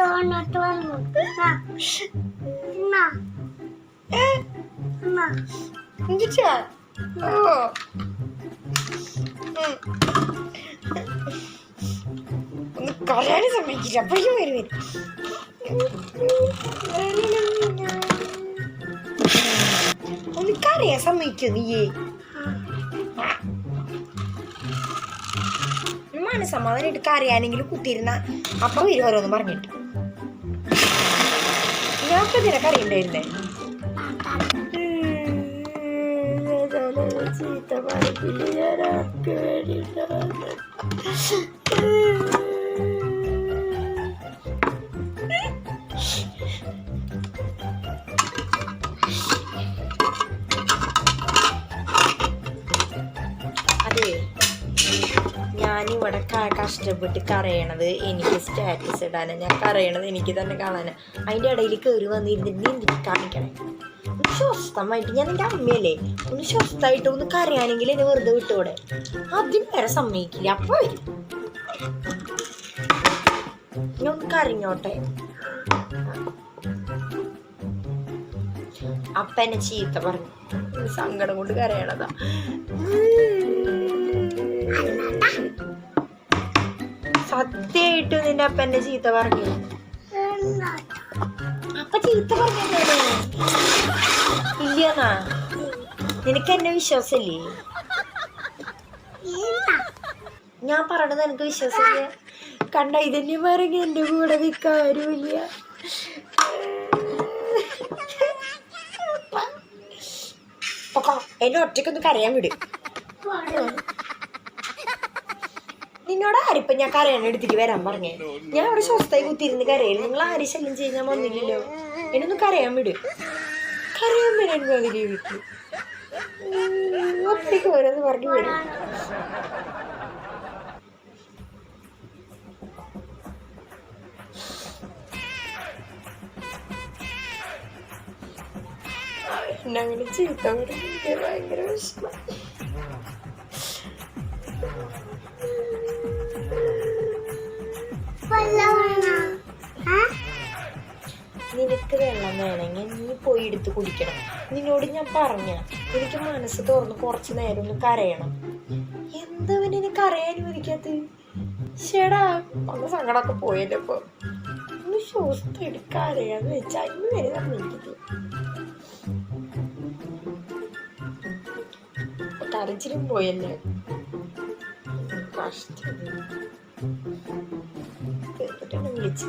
തോന്നിട്ട് വന്നു ആ. എന്നാ? എന്നാ? എന്തിച്ചാ ഓ ഉം. ഒന്ന് കരയാനും സമ്മതിക്കില്ല അപ്പോഴും വരും വരും ഒന്ന് കരയാൻ സമ്മതിക്കോ നീയേ മനസ്സമാധാനായിട്ട് അറിയാനെങ്കിൽ കുത്തിയിരുന്ന അപ്പൊ വരും ഓരോന്നും പറഞ്ഞിട്ട്. ഞാൻ നിനക്ക് അറിയണ്ടായിരുന്നേ ചീത്ത പറഞ്ഞില്ല ക- കഷ്ടപ്പെട്ട് കരയണത് എനിക്ക് സ്റ്റാറ്റസ് ഇടാനാണ് ഞാൻ കരയണത് എനിക്ക് തന്നെ കാണാനാണ് അതിന്റെ ഇടയിൽ കയറി വന്നിരുന്നിട്ട് നീ എന്തിട്ട് കാണിക്കണേ? ഒന്ന് സ്വസ്ഥമായിട്ട് ഞാൻ എന്റെ അമ്മയല്ലേ? ഒന്ന് സ്വസ്ഥമായിട്ട് ഒന്ന് കറിയാണെങ്കിൽ എന്നെ വെറുതെ വിട്ടോടെ? അതിന് വരെ സമ്മതിക്കില്ല. അപ്പൊ വരും. ഞാൻ ഒന്ന് കരഞ്ഞോട്ടെ. അപ്പ എന്നെ ചീത്ത പറഞ്ഞു. സങ്കടം കൊണ്ട് കരയണതാ. സത്യമായിട്ട് നിന്റെ അപ്പ എന്നെ ചീത്ത പറഞ്ഞു? അപ്പ ചീത്ത പറഞ്ഞു ഇല്ലന്നാ? നിനക്ക് എന്നെ വിശ്വാസമില്ലേ? ഞാൻ പറഞ്ഞത് എനിക്ക് വിശ്വാസമില്ല? കണ്ട ഇതന്നെ പറഞ്ഞ എന്റെ കൂടെ നിൽക്കാരുമില്ല എന്നെ ഒറ്റയ്ക്കൊന്ന് കരയാൻ വിട്. നിന്നോട് ആരിപ്പം ഞാൻ കരയാൻ എടുത്തിട്ട് വരാൻ പറഞ്ഞേ? ഞാൻ അവിടെ സ്വസ്ഥമായി കുത്തിയിരുന്ന് കരയില്ല നിങ്ങൾ ആരും ശല്യം ചെയ്യാൻ വന്നില്ലല്ലോ. എന്നൊന്ന് കരയാൻ വിട്. കരയാൻ വരാൻ പകുതി വീട്ടിൽ ഒറ്റയ്ക്ക് ഓരോന്ന് പറഞ്ഞു വരും ഞങ്ങളുടെ ജീവിതം ഭയങ്കര വിഷമം. നിനക്ക് വെള്ളം വേണമെങ്കിൽ നീ പോയി എടുത്ത് കുടിക്കണം. നിന്നോട് ഞാൻ പറഞ്ഞ. എനിക്ക് മനസ്സ് തുറന്ന് കുറച്ച് നേരം ഒന്ന് കരയണം. എന്തവൻ എനിക്ക് കരയാനും അനുവദിക്കാത്ത ചേടാ അന്ന് സങ്കടമൊക്കെ പോയല്ലോ ഇപ്പൊ. ഒന്ന് ശ്വാസത്തോട് കരയാന്ന് വെച്ചാ ഇന്ന് വരെ സമ്മതിക്കില്ല കരച്ചിലും പോയല്ലേ? കഷ്ടം. വിളിച്ചു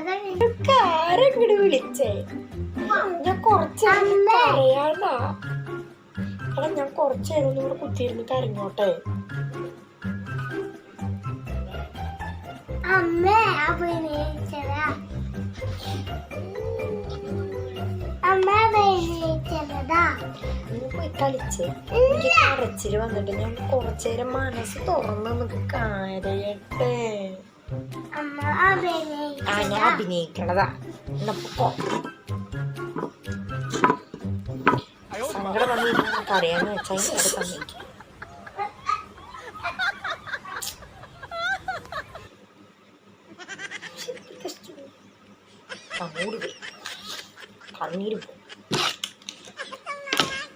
കഴി- വിളിച്ചേ? ഞാൻ കുറച്ച്. കരയാനാ എടാ ഞാൻ കുറച്ച് നേരം ഇവിടെ കുത്തിയിരുന്ന് കരഞ്ഞോട്ടെ അമ്മ അഭിനയിച്ചതാ നീ പോയി കളിച്ചേ. എനിക്ക് കരച്ചിൽ വന്നിട്ട് ഞാൻ കുറച്ചു നേരം മനസ്സ് തുറന്ന് നമുക്ക് കരയട്ടെ ആ ഞാൻ അഭിനയിക്കണതാ. എന്നപ്പോ സങ്കടം നമുക്ക് അറിയാന്ന് വെച്ചാൽ സമ്മതിക്കും കണ്ണീര്